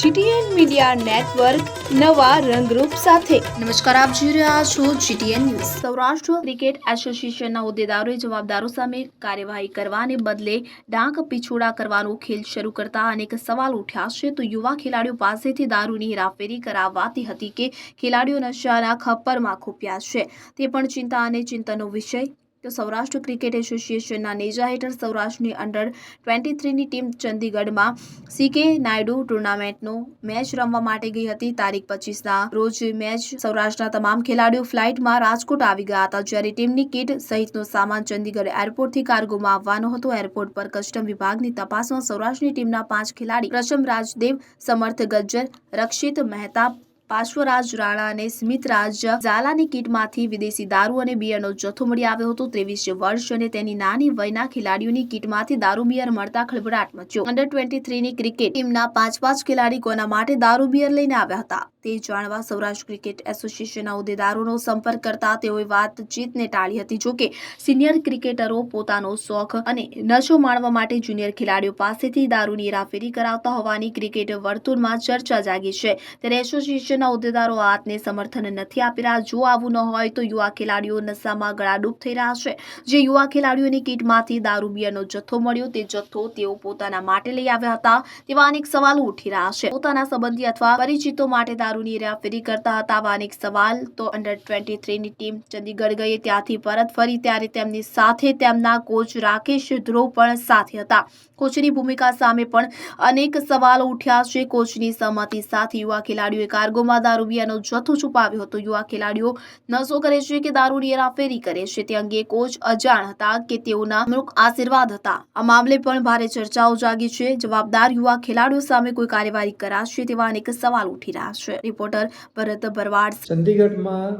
GTN media network નવા રંગરૂપ સાથે. નમસ્કાર, આપ જોઈ રહ્યા છો જીટીએન ન્યૂઝ. સૌરાષ્ટ્ર ક્રિકેટ એસોસિએશનના હોદ્દેદારોએ જવાબદારો સામે કાર્યવાહી કરવાને બદલે ડાંક પીછોડા કરવાનો ખેલ શરૂ કરતા અનેક સવાલ ઉઠ્યા છે. તો યુવા ખેલાડીઓ પાસેથી દારૂની હેરાફેરી કરાવાતી હતી કે ખેલાડીઓ નશાના ખપ્પરમાં ખૂપ્યા છે. તે પણ ચિંતા અને ચિંતાનો વિષય તો સૌરાષ્ટ્ર ક્રિકેટ એસોસિએશનના નેજા હેઠળ સૌરાષ્ટ્રની અંડર ટ્વેન્ટી થ્રીની ટીમ ચંદીગઢમાં સીકે નાયડુ ટુર્નામેન્ટનો મેચ રમવા માટે ગઈ હતી. તારીખ પચીસના રોજ મેચ સૌરાષ્ટ્રના તમામ ખેલાડીઓ ફ્લાઇટમાં રાજકોટ આવી ગયા હતા, જ્યારે ટીમની કિટ સહિતનો સામાન ચંદીગઢ એરપોર્ટથી કાર્ગોમાં આવવાનો હતો. એરપોર્ટ પર કસ્ટમ વિભાગની તપાસમાં સૌરાષ્ટ્રની ટીમના પાંચ ખેલાડી પ્રશમ રાજદેવ, સમર્થ ગજ્જર, રક્ષિત મહેતા પાર્શ્વરાજ રાણા અને સ્મિત રાજ ઝાલાની કીટમાંથી વિદેશી દારૂ અને બિયરનો જથ્થો મળી આવ્યો હતો. ત્રેવીસ વર્ષ અને તેની નાની વયના ખેલાડીઓની કીટમાંથી દારૂ, બિયર મળતા ખળભળાટ મચ્યો. અંડર ટ્વેન્ટી થ્રીની ક્રિકેટ ટીમના પાંચ પાંચ ખેલાડી કોના માટે દારૂ, બિયર લઈને આવ્યા હતા. તે જાણવા સૌરાષ્ટ્ર ક્રિકેટ એસોસિએશનના હોદ્દેદારોનો સંપર્ક કરતા તેઓએ વાતચીતને ટાળી હતી. જોકે, સિનિયર ક્રિકેટરો પોતાનો શોખ અને નશો માણવા માટે જુનિયર ખેલાડીઓ પાસેથી દારૂની હેરાફેરી કરાવતા હોવાની ક્રિકેટ વર્તુળમાં ચર્ચા જાગી છે. ત્યારે એસોસિએશનના હોદ્દેદારો આ વાતને સમર્થન નથી આપી રહ્યા. જો આવું ન હોય તો યુવા ખેલાડીઓ નશામાં ગળાડૂબ થઈ રહ્યા છે. જે યુવા ખેલાડીઓની કીટમાંથી દારૂ બિયરનો જથ્થો મળ્યો, તે જથ્થો તેઓ પોતાના માટે લઈ આવ્યા હતા. તેવા અનેક સવાલો ઉઠી રહ્યા છે. પોતાના સંબંધી અથવા પરિચિતો માટે દારૂની હેરાફેરી કરતા હતા. આવા અનેક સવાલ તો અંડર ટ્વેન્ટી થ્રીની ટીમ ચંદીગઢ ગઈ ત્યાંથી પરત ફરી ત્યારે તેમની સાથે તેમના કોચ રાકેશ ધ્રુવ પણ સાથે હતા. કોચની ભૂમિકા સામે પણ અનેક સવાલો ઉઠ્યા છે. કોચની સહમતિ સાથે યુવા ખેલાડીઓએ કાર્ગોમાં દારૂબિયાનો જથ્થો છુપાવ્યો હતો. યુવા ખેલાડીઓ નશો કરે છે કે દારૂની હેરાફેરી કરે છે. તે અંગે કોચ અજાણ હતા કે તેઓના અમુક આશીર્વાદ હતા. આ મામલે પણ ભારે ચર્ચાઓ જાગી છે. જવાબદાર યુવા ખેલાડીઓ સામે કોઈ કાર્યવાહી કરાશે તેવા અનેક સવાલ ઉઠી રહ્યા છે. રિપોર્ટર ભરત ભરવાડ. ચંદીગઢમાં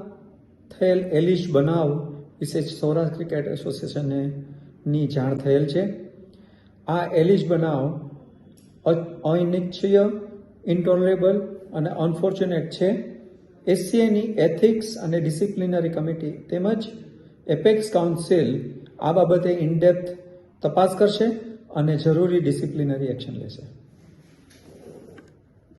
થયેલ એલિશ બનાવ વિશે સૌરાષ્ટ્ર ક્રિકેટ એસોસિએશનને ની જાણ થયેલ છે. આ એલિશ બનાવ અનિચ્છીય ઇન્ટોલરેબલ અને અનફોર્ચ્યુનેટ છે. એસસીએની એથિક્સ અને ડિસિપ્લિનરી કમિટી તેમજ એપેક્સ કાઉન્સિલ આ બાબતે ઇનડેપ્થ તપાસ કરશે અને જરૂરી ડિસિપ્લિનરી એક્શન લેશે.